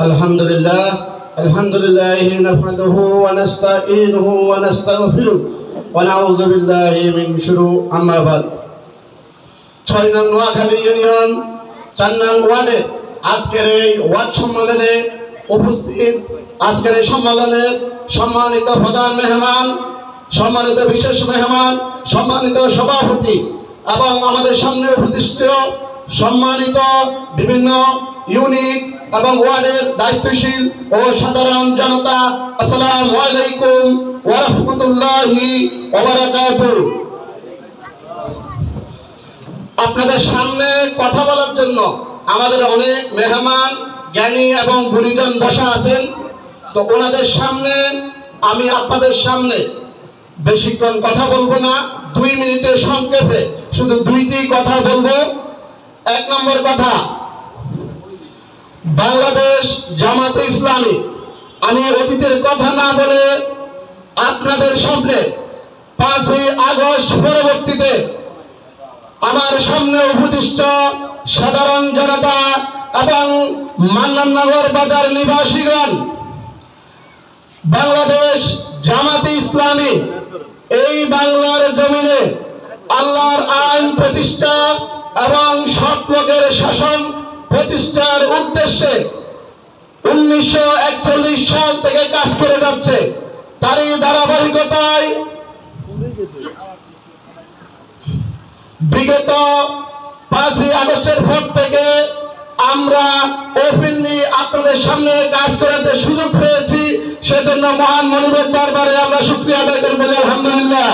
الحمد لله الحمد لله نحمده ونستعينه ونستغفره ونعوذ بالله من شرور أما بعد ছয় নং নোয়াখালী ইউনিয়ন চার নং ওয়ার্ডে আজকের এই ওয়ার্ড সম্মেলনে উপস্থিত আজকের এই সম্মেলনে সম্মানিত প্রধান মেহমান সম্মানিত বিশেষ মেহমান সম্মানিত সভাপতি এবং আমাদের সামনে উপস্থিত সম্মানিত বিভিন্ন ইউনিট এবং ওয়ার্ডের দায়িত্বশীল ও সাধারণ জনতা, আসসালামু আলাইকুম আপনাদের সামনে কথা বলার জন্য আমাদের অনেক মেহমান, জ্ঞানী এবং গুরুজন বসা আছেন। তো ওনাদের সামনে আমি আপনাদের সামনে বেশিক্ষণ কথা বলব না, দুই মিনিটের সংক্ষেপে শুধু দুইটি কথা বলব। এক নম্বর কথা বাংলাদেশ জামাতে ইসলামী। আমি অতীতের কথা না বলে আপনাদের সামনে পাঁচই আগস্ট পরবর্তীতে আমার সামনে উপদিষ্ট সাধারণ জনতা এবং মান্নানগর বাজার নিবাসীগণ, বাংলাদেশ জামাতে ইসলামী, এই বাংলার জমিনে আল্লাহর আইন প্রতিষ্ঠা এবং সৎ লোকের শাসন প্রতিষ্ঠার উদ্দেশ্যে উনিশশো একচল্লিশ সাল থেকে কাজ করে যাচ্ছে। তারই ধারাবাহিকতায় বিগত পাঁচই আগস্টের পর থেকে আমরা ওপেনলি আপনাদের সামনে কাজ করাতে সুযোগ পেয়েছি, সেজন্য মহান মনিবের দরবারে আমরা শুক্রিয়া আদায় করি বলি আলহামদুলিল্লাহ।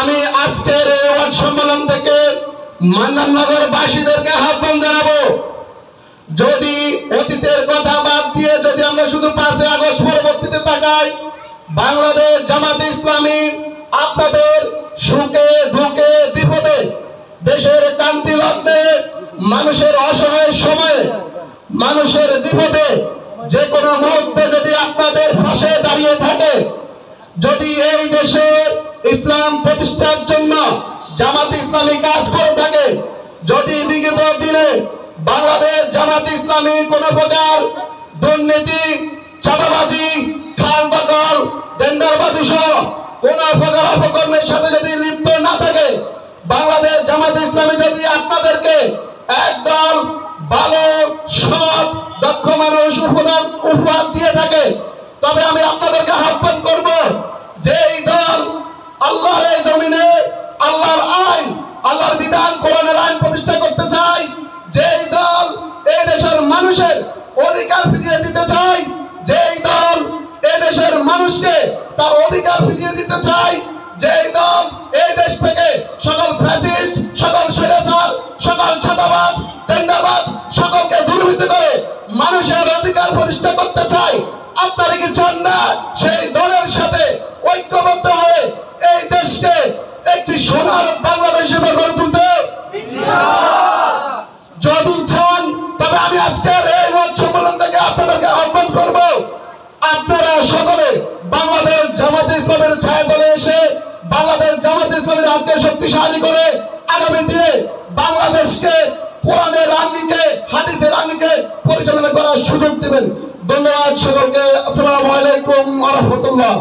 আমি আজকের মান্নাননগর বাসীদেরকে আহ্বান জানাব। যদি অতীতের কথা বাদ দিয়ে যদি আমরা শুধু পাঁচই আগস্ট পরবর্তীতে তাকাই, বাংলাদেশ জামাতে ইসলামী আপনাদের সুখে দুঃখে বিপদে, দেশের কান্তি লগ্নে, মানুষের অসহায় সময়ে, মানুষের বিপদে যে কোনো মুহূর্তে যদি আপনাদের পাশে দাঁড়িয়ে থাকে, যদি এই দেশে ইসলাম প্রতিষ্ঠার জন্য জামাত ইসলামী কাজ করে যদি বিগত দিনে বাংলাদেশ জামাত ইসলামী কোন প্রকার দুর্নীতি, চাঁদাবাজি, খাল দখল টেন্ডারবাজি সহ কোন প্রকার অপকর্মের সাথে যদি লিপ্ত না থাকে, বাংলাদেশ জামাত ইসলামী যদি আপনাদেরকে একদল ভালো, সৎ, দক্ষ মানুষ উপদান উপহার দিয়ে থাকে, তবে আমি আপনাদেরকে আহ্বান করব যে এই দল আল্লাহর এই জমিনে আল্লাহর আইন, আল্লাহর বিধান কোরআনের আইন অধিকার ফিরিয়ে দিতে চাই। যেই দল এদেশের দেশের মানুষকে তার অধিকার ফিরিয়ে দিতে চায় ইসলামের শক্তিশালী করে আগামী দিনে বাংলাদেশকে কোরআনের আঙ্গিকে হাদিসের আঙ্গিকে পরিচালনা করার সুযোগ দেবেন। ধন্যবাদ সকলকে। আসসালামু আলাইকুম আহমতুল্লাহ